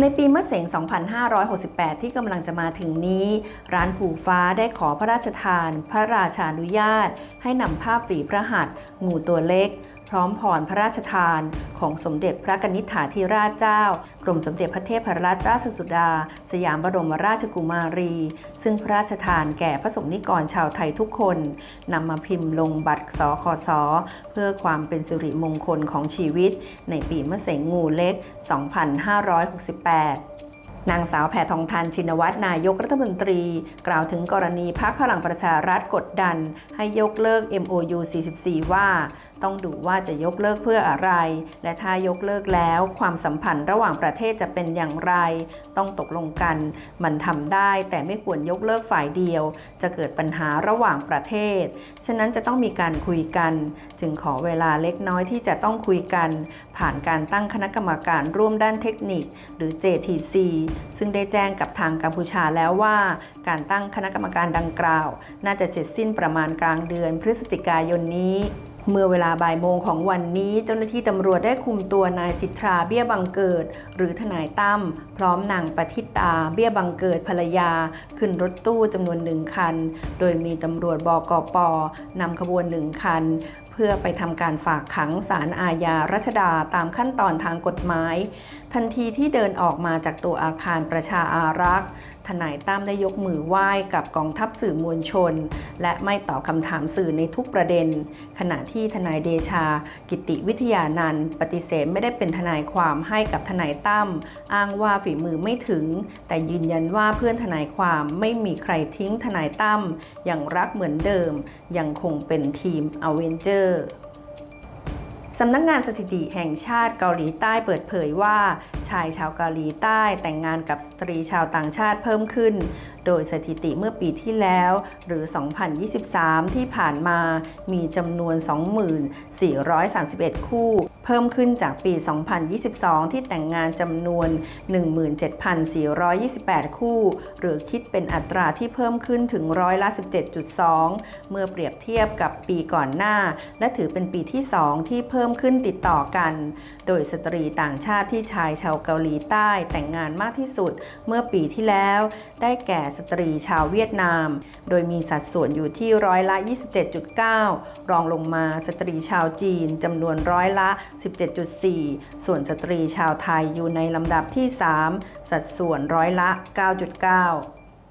ในปีมะเสง 2568 ที่กำลังจะมาถึงนี้ ร้านผูฟ้าได้ขอพระราชทาน พระราชานุญาต ให้นำภาพฝีพระหัตถ์งูตัวเล็ก พร้อมพรพระราชทานของสมเด็จพระกนิษฐาธิราชเจ้า กรมสมเด็จพระเทพรัตนราชสุดา สยามบรมราชกุมารี ซึ่งพระราชทานแก่พระสงฆ์นิกรชาวไทยทุกคนนำมาพิมพ์ลงบัตรสคสเพื่อความเป็นสิริมงคลของชีวิต ในปีมะเสงงูเล็ก 2568นางสาวแพทองทานชินวัตรนายกรัฐมนตรี กล่าวถึงกรณีพักพลังประชารัฐกดดัน ให้ยกเลิก MOU 44 ว่า ต้องดูว่าจะยกเลิกเพื่ออะไร และถ้ายกเลิกแล้วความสัมพันธ์ระหว่างประเทศจะเป็นอย่างไร ต้องตกลงกัน มันทำได้แต่ไม่ควรยกเลิกฝ่ายเดียว จะเกิดปัญหาระหว่างประเทศ ฉะนั้นจะต้องมีการคุยกัน จึงขอเวลาเล็กน้อยที่จะต้องคุยกัน ผ่านการตั้งคณะกรรมการร่วมด้านเทคนิค หรือ JTC ซึ่งได้แจ้งกับทางกัมพูชาแล้วว่า การตั้งคณะกรรมการดังกล่าว น่าจะเสร็จสิ้นประมาณกลางเดือนพฤศจิกายนนี้ เมื่อเวลาบ่ายโมงของวันนี้เจ้าหน้าที่ตำรวจได้คุมตัวนายสิทธาเบี้ยบังเกิด หรือทนายตั้มพร้อมนางปฏิตาเบี้ยบังเกิดภรรยา ขึ้นรถตู้จำนวนหนึ่งคัน โดยมีตำรวจบกปนำขบวนหนึ่งคัน เพื่อไปทำการฝากขังสารอาญารัชดาตามขั้นตอนทางกฎหมาย ทันทีที่เดินออกมาจากตัวอาคารประชาอารักษ์ทนายตั้มได้ยกมือไหว้กับกองทัพสื่อมวลชน และไม่ตอบคำถามสื่อในทุกประเด็น ขณะที่ทนายเดชา กิติวิทยานันท์ปฏิเสธไม่ได้เป็นทนายความให้กับทนายตั้มอ้างว่าฝีมือไม่ถึง แต่ยืนยันว่าเพื่อนทนายความไม่มีใครทิ้งทนายตั้มยังรักเหมือนเดิม ยังคงเป็นทีมอเวนเจอร์สำนักงานสถิติแห่งชาติเกาหลีใต้เปิดเผยว่า ชายชาวเกาหลีใต้แต่งงานกับสตรีชาวต่างชาติเพิ่มขึ้น โดยสถิติเมื่อปีที่แล้ว หรือ 2023 ที่ผ่านมามีจำนวน 2431 คู่ เพิ่มขึ้นจากปี 2022 ที่แต่งงานจำนวน 17,428 คู่ หรือคิดเป็นอัตราที่เพิ่มขึ้นถึงร้อยละ 17.2 เมื่อเปรียบเทียบกับปีก่อนหน้า และถือเป็นปีที่ 2 ที่เพิ่มขึ้นติดต่อกัน โดยสตรีต่างชาติที่ชายชาวเกาหลีใต้แต่งงานมากที่สุด เมื่อปีที่แล้ว ได้แก่สตรีชาวเวียดนาม โดยมีสัดส่วนอยู่ที่ร้อยละ 27.9 รองลงมาสตรีชาวจีนจำนวนร้อยละ17.4 ส่วนสตรีชาวไทยอยู่ในลำดับที่ 3 สัดส่วนร้อยละ 9.9